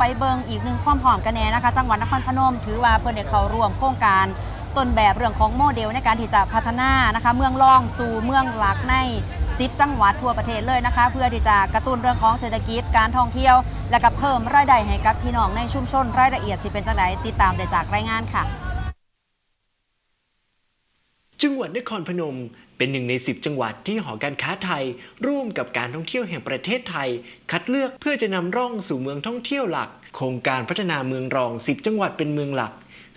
ไปเบิงอีกหนึ่งความพร้อมกันแน่นะคะ จังหวัดนครพนม ถือว่าเพิ่อนได้เขาร่วมโครงการต้นแบบเรื่องของโมเดลในการที่จะพัฒนานะคะ เมืองรองสู่เมืองหลักใน10จังหวัดทั่วประเทศเลยนะคะ เพื่อที่จะกระตุ้นเรื่องของเศรษฐกิจการท่องเที่ยว และก็เพิ่มรายได้ให้กับพี่น้องในชุมชนรายละเอียดสิเป็นจังไดติดตามได้จากรายงานค่ะ จังหวัดนครพนม เป็นหนึ่งใน 10 จังหวัดที่หอการค้าไทย ร่วมกับการท่องเที่ยวแห่งประเทศไทย คัดเลือกเพื่อจะนำร่องสู่เมืองท่องเที่ยวหลัก โครงการพัฒนาเมืองรอง 10 จังหวัดเป็นเมืองหลัก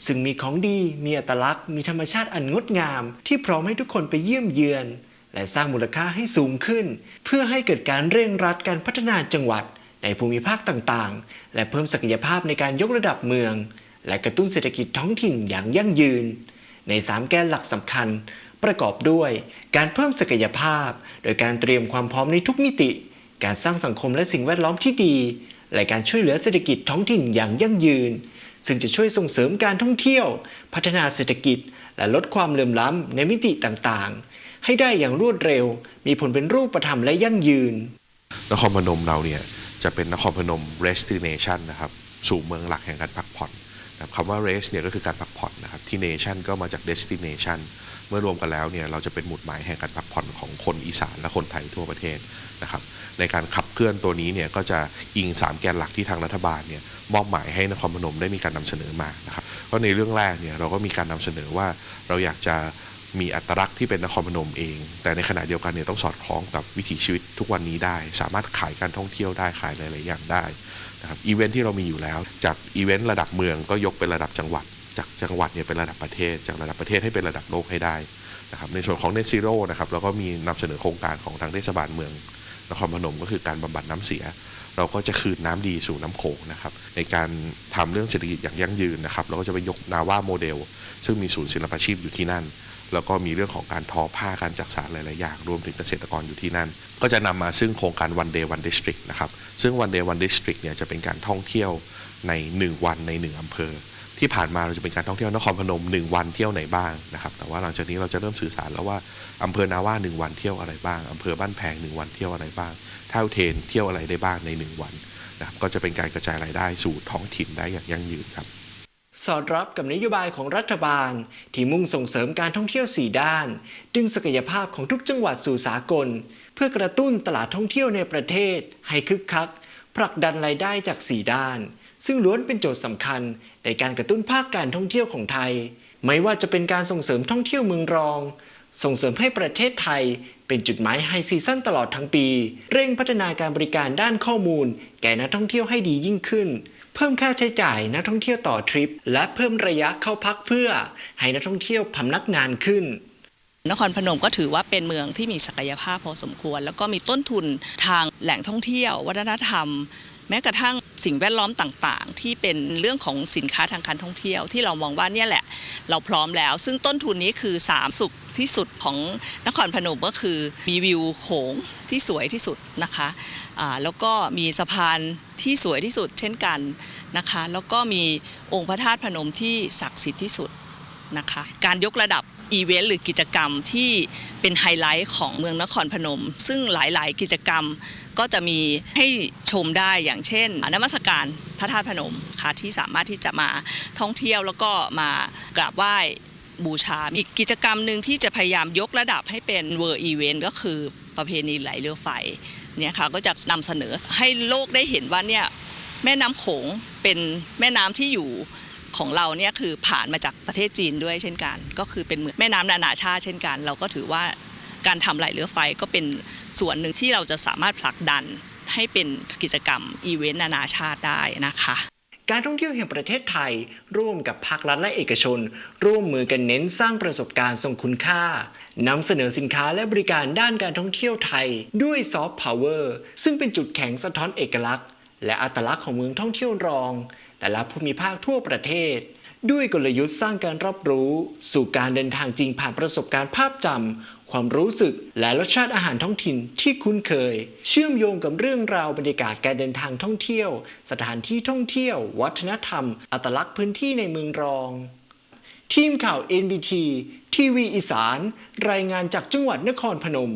ซึ่งมีของดี มีอัตลักษณ์ มีธรรมชาติอันงดงาม ที่พร้อมให้ทุกคนไปเยี่ยมเยือน และสร้างมูลค่าให้สูงขึ้น เพื่อให้เกิดการเร่งรัดการพัฒนาจังหวัด ในภูมิภาคต่างๆ และเพิ่มศักยภาพในการยกระดับเมือง และกระตุ้นเศรษฐกิจท้องถิ่นอย่างยั่งยืน ใน 3 แกนหลักสำคัญ ประกอบด้วย การเพิ่มศักยภาพ โดยการเตรียมความพร้อมในทุกมิติ การสร้างสังคมและสิ่งแวดล้อมที่ดี และการช่วยเหลือเศรษฐกิจท้องถิ่นอย่างยั่งยืน ซึ่งจะช่วยส่งเสริมการท่องเที่ยว พัฒนาเศรษฐกิจ และลดความเหลื่อมล้ำในมิติต่างๆ ให้ได้อย่างรวดเร็ว มีผลเป็นรูปธรรมและยั่งยืน นครพนมเราเนี่ยจะเป็นนครพนม destination นะครับสู่เมืองหลักแห่งการพักผ่อนคำว่า rest เนี่ยก็คือการพักผ่อนนะครับที่ nation ก็มาจาก destination เมื่อรวมกันแล้วเนี่ยเราจะเป็นหมุดหมายแห่งการพักผ่อนของคนอีสานและคนไทยทั่วประเทศนะครับในการขับเคลื่อนตัวนี้เนี่ยก็จะอิง 3 แกนหลักที่ทางรัฐบาลเนี่ยมอบหมายให้นครพนมได้มีการนำเสนอมานะครับก็ในเรื่องแรกเนี่ยเราก็มีการนำเสนอว่าเราอยากจะมีอัตลักษณ์ที่เป็นนครพนมเอง แต่ในขณะเดียวกันเนี่ยต้องสอดคล้องกับวิถีชีวิตทุกวันนี้ได้ สามารถขายการท่องเที่ยวได้ขายหลายๆอย่างได้นะครับอีเวนท์ที่เรามีอยู่แล้ว จากอีเวนต์ระดับเมืองก็ยกเป็นระดับจังหวัด จากจังหวัดเนี่ยเป็นระดับประเทศ จากระดับประเทศให้เป็นระดับโลกให้ได้นะครับในส่วนของ Net Zero นะครับเราก็มีนำเสนอโครงการของทางเทศบาลเมืองนครพนมก็คือการบำบัดน้ำเสีย เราก็จะคืนน้ำดีสู่น้ำโขงนะครับในการทำเรื่องเศรษฐกิจอย่างยั่งยืนนะครับเราก็จะไปยกนาว่าโมเดล ซึ่งมีศูนย์ศิลปาชีพอยู่ที่นั่น แล้วก็มีเรื่องของการทอผ้าการจักสานหลาย ๆ อย่าง รวมถึงเกษตรกรอยู่ที่นั่น ก็จะนำมาซึ่งโครงการ one day one district นะครับซึ่ง one day one district เนี่ยจะเป็นการท่องเที่ยวใน 1 วันใน 1อำเภอ ที่ผ่านมาเราจะเป็นการท่องเที่ยวนครพนม 1 วันเที่ยวไหนบ้างนะครับ แต่ว่าหลังจากนี้เราจะเริ่มสื่อสารแล้วว่าอำเภอนาว่า1วันเที่ยวอะไรบ้างอำเภอบ้านแพง 1 วันเที่ยวอะไรบ้างท่าเทนเที่ยวอะไรได้บ้างใน 1 วันนะครับก็จะเป็นการกระจายรายได้สู่ท้องถิ่นได้อย่างยั่งยืนครับ สอดรับกับนโยบายของรัฐบาล ที่มุ่งส่งเสริมการท่องเที่ยว 4 ด้าน ดึงศักยภาพของทุกจังหวัดสู่สากล เพื่อกระตุ้นตลาดท่องเที่ยวในประเทศ ให้คึกคักผลักดันรายได้จาก 4 ด้าน ซึ่งล้วนเป็นโจทย์สำคัญในการกระตุ้นภาคการท่องเที่ยวของไทย ไม่ว่าจะเป็นการส่งเสริมท่องเที่ยวเมืองรอง ส่งเสริมให้ประเทศไทย เป็นจุดหมายไฮซีซั่นตลอดทั้งปี เร่งพัฒนาการบริการด้านข้อมูล แก่นักท่องเที่ยวให้ดียิ่งขึ้น เพิ่มค่าใช้จ่ายนักท่องเที่ยวต่อทริป และเพิ่มระยะเข้าพักเพื่อ ให้นักท่องเที่ยวพำนักนานขึ้นนครพนมก็ถือว่าเป็นเมืองที่มีศักยภาพพอสมควร แล้วก็มีต้นทุนทางแหล่งท่องเที่ยว วัฒนธรรม แม้กระทั่งสิ่งแวดล้อมต่างๆ ที่เป็นเรื่องของสินค้าทางการท่องเที่ยว ที่เรามองว่าเนี่ยแหละ เราพร้อมแล้ว ซึ่งต้นทุนนี้คือสามสุขที่สุดของนครพนมก็คือมีวิวโขงที่สวยที่สุดนะคะอ่าแล้วก็มีสะพานที่สวยที่สุด เช่นกันนะคะ แล้วก็มีองค์พระธาตุพนมที่ศักดิ์สิทธิ์ที่สุดนะคะ การยกระดับ อีเวนต์หรือกิจกรรมที่เป็นไฮไลท์ของเมืองนครพนม ซึ่งหลาย ๆ กิจกรรมก็จะมีให้ชมได้อย่างเช่นนมัสการพระธาตุพนมค่ะที่สามารถที่จะมาท่องเที่ยวแล้วก็มากราบไหว้บูชา อีกกิจกรรมหนึ่งที่จะพยายามยกระดับให้เป็นเวอร์อีเวนต์ก็คือประเพณีไหลเรือไฟเนี่ยค่ะก็จะนำเสนอให้โลกได้เห็นว่าเนี่ยแม่น้ำโขงเป็นแม่น้ำที่อยู่ ของเราเนี่ยคือผ่านมาจากประเทศจีนด้วยเช่นกัน ก็คือเป็นเหมือนแม่น้ำนานาชาติเช่นกัน เราก็ถือว่าการทำไหลเรือไฟก็เป็นส่วนหนึ่งที่เราจะสามารถผลักดันให้เป็นกิจกรรมอีเวนต์นานาชาติได้นะคะการท่องเที่ยวแห่งประเทศไทย ร่วมกับภาครัฐและเอกชน ร่วมมือกันเน้นสร้างประสบการณ์ทรงคุณค่านำเสนอสินค้าและบริการด้านการท่องเที่ยวไทย ด้วยซอฟต์พาวเวอร์ซึ่งเป็นจุดแข็งสะท้อนเอกลักษณ์ และอัตลักษณ์ของเมืองท่องเที่ยวรอง แต่ละภูมิภาคทั่วประเทศ ด้วยกลยุทธ์สร้างการรับรู้ สู่การเดินทางจริงผ่านประสบการณ์ภาพจำความรู้สึกและรสชาติอาหารท้องถิ่นที่คุ้นเคย เชื่อมโยงกับเรื่องราวบรรยากาศการเดินทางท่องเที่ยว สถานที่ท่องเที่ยว วัฒนธรรม อัตลักษณ์พื้นที่ในเมืองรอง ทีมข่าว NBT ทีวีอีสาน รายงานจากจังหวัดนครพนม